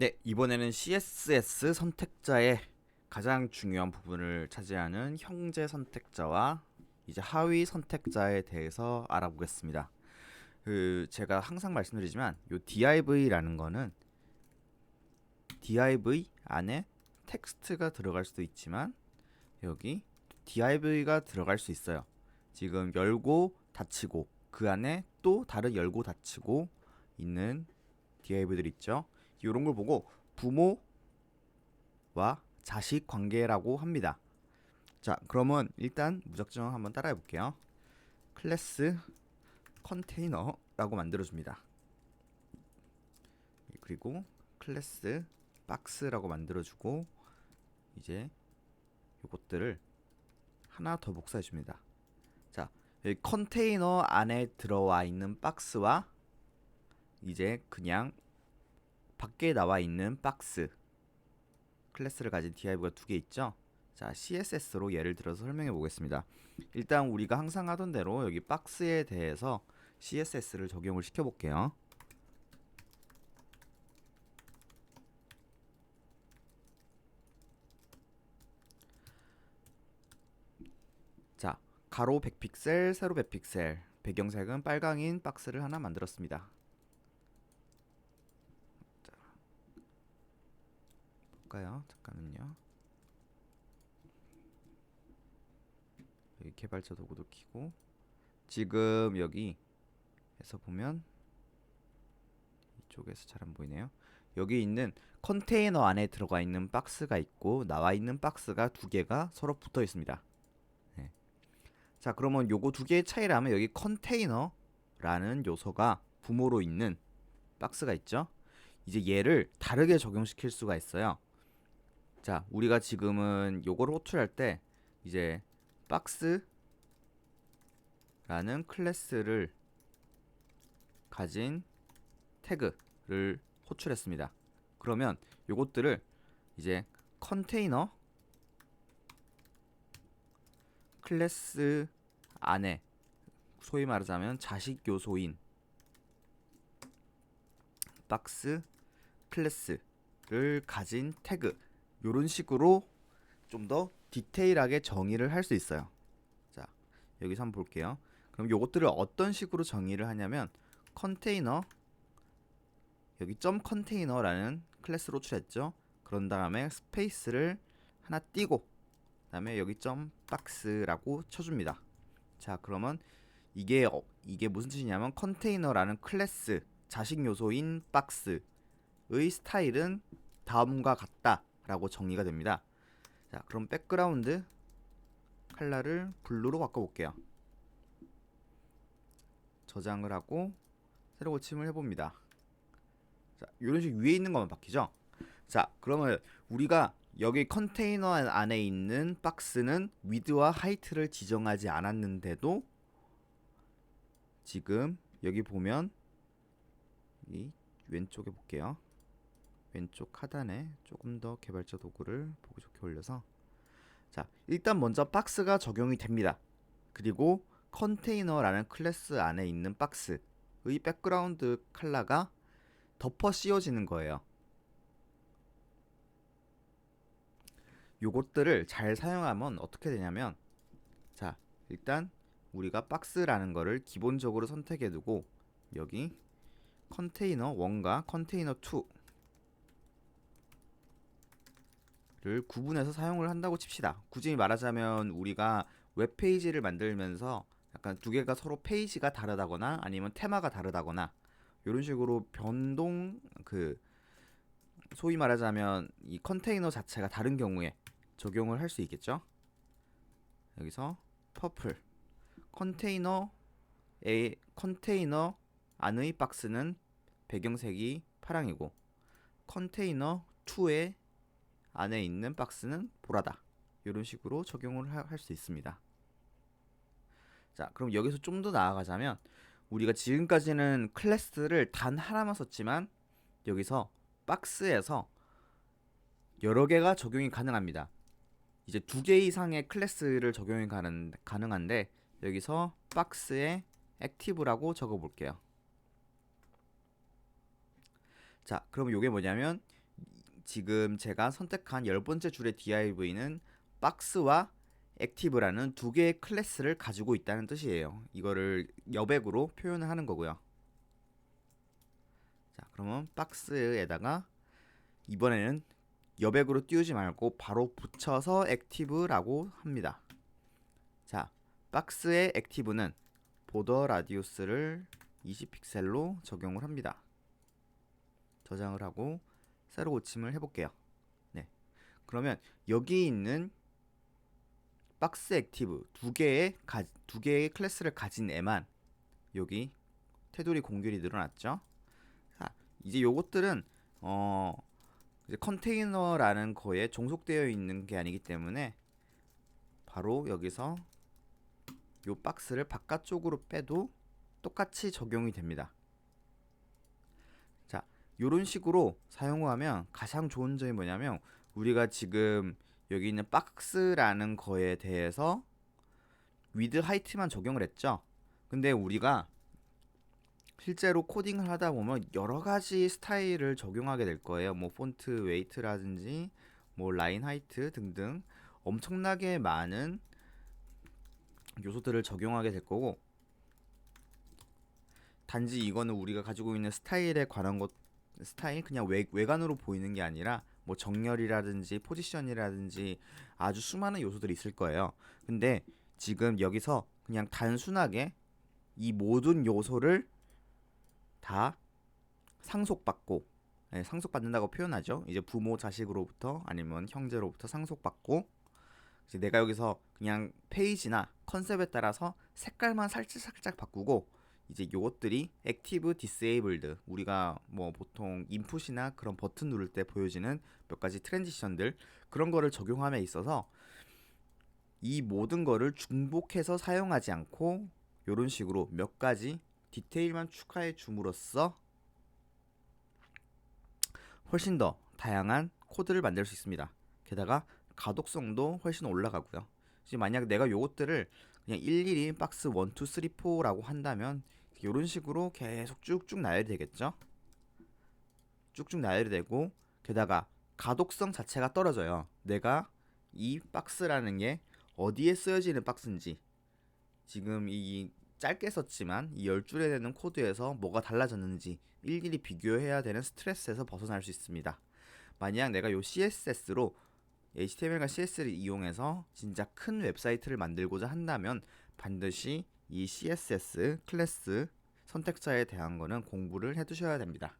네, 이번에는 CSS 선택자의 가장 중요한 부분을 차지하는 형제 선택자와 이제 하위 선택자에 대해서 알아보겠습니다. 그 제가 항상 말씀드리지만 요 div라는 거는 div 안에 텍스트가 들어갈 수도 있지만 여기 div가 들어갈 수 있어요. 지금 열고 닫히고 그 안에 또 다른 열고 닫히고 있는 div들 있죠. 이런 걸 보고 부모와 자식 관계라고 합니다. 자, 그러면 일단 무작정 한번 따라해 볼게요. 클래스 컨테이너라고 만들어 줍니다. 그리고 클래스 박스라고 만들어 주고 이제 요것들을 하나 더 복사해 줍니다. 자, 컨테이너 안에 들어와 있는 박스와 이제 그냥 밖에 나와 있는 박스 클래스를 가진 div가 두 개 있죠. 자, CSS로 예를 들어서 설명해 보겠습니다. 일단 우리가 항상 하던 대로 여기 박스에 대해서 CSS를 적용을 시켜 볼게요. 자, 가로 100픽셀, 세로 100픽셀, 배경색은 빨강인 박스를 하나 만들었습니다. 볼까요? 잠깐만요. 여기 개발자 도구도 키고 지금 여기에서 보면 이쪽에서 잘 안 보이네요. 여기 있는 컨테이너 안에 들어가 있는 박스가 있고 나와 있는 박스가 두 개가 서로 붙어 있습니다. 네. 자, 그러면 요거 두 개의 차이라면 여기 컨테이너라는 요소가 부모로 있는 박스가 있죠. 이제 얘를 다르게 적용시킬 수가 있어요. 자, 우리가 지금은 요거를 호출할 때 이제 박스라는 클래스를 가진 태그를 호출했습니다. 그러면 요것들을 이제 컨테이너 클래스 안에 소위 말하자면 자식 요소인 박스 클래스를 가진 태그 요런 식으로 좀 더 디테일하게 정의를 할 수 있어요. 자, 여기서 한번 볼게요. 그럼 요것들을 어떤 식으로 정의를 하냐면 컨테이너 여기 점 컨테이너라는 클래스로 호출했죠. 그런 다음에 스페이스를 하나 띄고 그다음에 여기 점 박스라고 쳐줍니다. 자, 그러면 이게 어, 이게 무슨 뜻이냐면 컨테이너라는 클래스 자식 요소인 박스의 스타일은 다음과 같다. 라고 정리가 됩니다. 자, 그럼 백그라운드 컬러를 블루로 바꿔볼게요. 저장을 하고 새로 고침을 해봅니다. 자, 이런 식 위에 있는 것만 바뀌죠? 자, 그러면 우리가 여기 컨테이너 안에 있는 박스는 위드와 하이트를 지정하지 않았는데도 지금 여기 보면 이 왼쪽에 볼게요. 왼쪽 하단에 조금 더 개발자 도구를 보기 좋게 올려서 자 일단 먼저 박스가 적용이 됩니다. 그리고 컨테이너라는 클래스 안에 있는 박스의 백그라운드 컬러가 덮어 씌워지는 거예요. 요것들을 잘 사용하면 어떻게 되냐면 자 일단 우리가 박스라는 거를 기본적으로 선택해 두고 여기 컨테이너 1과 컨테이너 2 를 구분해서 사용을 한다고 칩시다. 굳이 말하자면 우리가 웹페이지를 만들면서 약간 두 개가 서로 페이지가 다르다거나 아니면 테마가 다르다거나 이런 식으로 변동 그 소위 말하자면 이 컨테이너 자체가 다른 경우에 적용을 할 수 있겠죠. 여기서 퍼플 컨테이너의 컨테이너 안의 박스는 배경색이 파랑이고 컨테이너 2의 안에 있는 박스는 보라다. 이런 식으로 적용을 할 수 있습니다. 자, 그럼 여기서 좀 더 나아가자면 우리가 지금까지는 클래스를 단 하나만 썼지만 여기서 박스에서 여러 개가 적용이 가능합니다. 이제 두 개 이상의 클래스를 적용이 가능, 가능한데 여기서 박스에 액티브라고 적어 볼게요. 자, 그럼 이게 뭐냐면 지금 제가 선택한 열 번째 줄의 div는 박스와 액티브라는 두 개의 클래스를 가지고 있다는 뜻이에요. 이거를 여백으로 표현을 하는 거고요. 자, 그러면 박스에다가 이번에는 여백으로 띄우지 말고 바로 붙여서 액티브라고 합니다. 자, 박스의 액티브는 보더 라디우스를 20픽셀로 적용을 합니다. 저장을 하고 새로 고침을 해볼게요. 네. 그러면 여기 있는 박스 액티브 두 개의 가, 두 개의 클래스를 가진 애만 여기 테두리 공귤이 늘어났죠. 자, 이제 요것들은 어 이제 컨테이너라는 거에 종속되어 있는 게 아니기 때문에 바로 여기서 요 박스를 바깥쪽으로 빼도 똑같이 적용이 됩니다. 자, 요런 식으로 사용하면 가장 좋은 점이 뭐냐면 우리가 지금 여기 있는 박스라는 거에 대해서 위드 하이트만 적용을 했죠. 근데 우리가 실제로 코딩을 하다 보면 여러 가지 스타일을 적용하게 될 거예요. 뭐 폰트 웨이트라든지 뭐 라인 하이트 등등 엄청나게 많은 요소들을 적용하게 될 거고 단지 이거는 우리가 가지고 있는 스타일에 관한 것 스타일 그냥 외, 외관으로 보이는 게 아니라 뭐 정렬이라든지 포지션이라든지 아주 수많은 요소들이 있을 거예요. 근데 지금 여기서 그냥 단순하게 이 모든 요소를 다 상속받고 네, 상속받는다고 표현하죠. 이제 부모 자식으로부터 아니면 형제로부터 상속받고 이제 내가 여기서 그냥 페이지나 컨셉에 따라서 색깔만 살짝 살짝 바꾸고 이제 요것들이 액티브 디세이블드 우리가 뭐 보통 인풋이나 그런 버튼 누를 때 보여지는 몇 가지 트랜지션들 그런 거를 적용함에 있어서 이 모든 거를 중복해서 사용하지 않고 요런 식으로 몇 가지 디테일만 추가해 줌으로써 훨씬 더 다양한 코드를 만들 수 있습니다. 게다가 가독성도 훨씬 올라가고요. 만약 내가 요것들을 그냥 일일이 박스 1, 2, 3, 4라고 한다면 이런 식으로 계속 쭉쭉 나열이 되겠죠. 쭉쭉 나열이 되고 게다가 가독성 자체가 떨어져요. 내가 이 박스라는 게 어디에 쓰여지는 박스인지 지금 이 짧게 썼지만 이 10줄에 되는 코드에서 뭐가 달라졌는지 일일이 비교해야 되는 스트레스에서 벗어날 수 있습니다. 만약 내가 요 CSS로 HTML과 CSS를 이용해서 진짜 큰 웹사이트를 만들고자 한다면 반드시 이 CSS 클래스 선택자에 대한 거는 공부를 해 두셔야 됩니다.